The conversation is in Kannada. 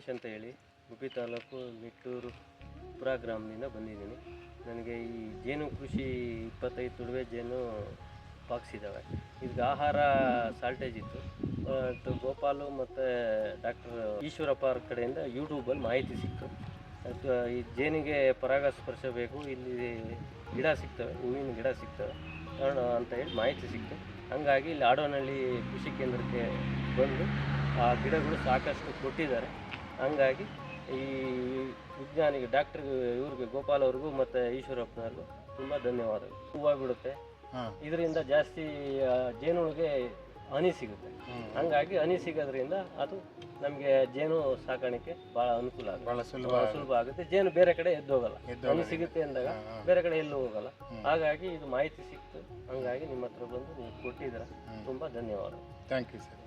ರಮೇಶ್ ಅಂತ ಹೇಳಿ ಗುಬ್ಬಿ ತಾಲೂಕು ನಿಟ್ಟೂರು ಪುರ ಗ್ರಾಮದಿಂದ ಬಂದಿದ್ದೀನಿ. ನನಗೆ ಈ ಜೇನು ಕೃಷಿ ಇಪ್ಪತ್ತೈದು ತುಡುವೆ ಜೇನು ಬಾಕ್ಸ್ ಇದ್ದಾವೆ ಇದಕ್ಕೆ ಆಹಾರ ಸಾಲ್ಟೇಜ್ ಇತ್ತು. ಮತ್ತು ಗೋಪಾಲು ಮತ್ತು ಡಾಕ್ಟರ್ ಈಶ್ವರಪ್ಪ ಅವ್ರ ಕಡೆಯಿಂದ ಯೂಟ್ಯೂಬಲ್ಲಿ ಮಾಹಿತಿ ಸಿಕ್ತು. ಅದು ಈ ಜೇನಿಗೆ ಪರಾಗಸ್ಪರ್ಶ ಬೇಕು, ಇಲ್ಲಿ ಗಿಡ ಸಿಗ್ತವೆ, ಹೂವಿನ ಗಿಡ ಸಿಗ್ತವೆ ಕಾರಣ ಅಂತ ಹೇಳಿ ಮಾಹಿತಿ ಸಿಕ್ತು. ಹಂಗಾಗಿ ಇಲ್ಲಿ ಆಡೋನಹಳ್ಳಿ ಕೃಷಿ ಕೇಂದ್ರಕ್ಕೆ ಬಂದು ಆ ಗಿಡಗಳು ಸಾಕಷ್ಟು ಕೊಟ್ಟಿದ್ದಾರೆ. ಹಂಗಾಗಿ ಈ ವಿಜ್ಞಾನಿಗೆ ಡಾಕ್ಟರ್ ಇವ್ರಿಗೆ ಗೋಪಾಲ್ ಅವ್ರಿಗೂ ಮತ್ತು ಈಶ್ವರಪ್ಪನವ್ರಿಗೂ ತುಂಬ ಧನ್ಯವಾದಗಳು. ಹೂವು ಬಿಡುತ್ತೆ. ಇದರಿಂದ ಜಾಸ್ತಿ ಜೇನುಳಿಗೆ ಹನಿ ಸಿಗುತ್ತೆ. ಹಂಗಾಗಿ ಹನಿ ಸಿಗೋದ್ರಿಂದ ಅದು ನಮಗೆ ಜೇನು ಸಾಕಾಣಿಕೆ ಭಾಳ ಅನುಕೂಲ ಆಗುತ್ತೆ. ಸುಲಭ ಆಗುತ್ತೆ. ಜೇನು ಬೇರೆ ಕಡೆ ಎದ್ದು ಹೋಗಲ್ಲ. ಹನಿ ಸಿಗುತ್ತೆ ಅಂದಾಗ. ಬೇರೆ ಕಡೆ ಎಲ್ಲೂ ಹೋಗಲ್ಲ. ಹಾಗಾಗಿ ಇದು ಮಾಹಿತಿ ಸಿಕ್ತು. ಹಂಗಾಗಿ ನಿಮ್ಮ ಹತ್ರ ಬಂದು ನೀವು ಕೊಟ್ಟಿದ್ದೀರ. ತುಂಬ ಧನ್ಯವಾದ ಥ್ಯಾಂಕ್ ಯು ಸರ್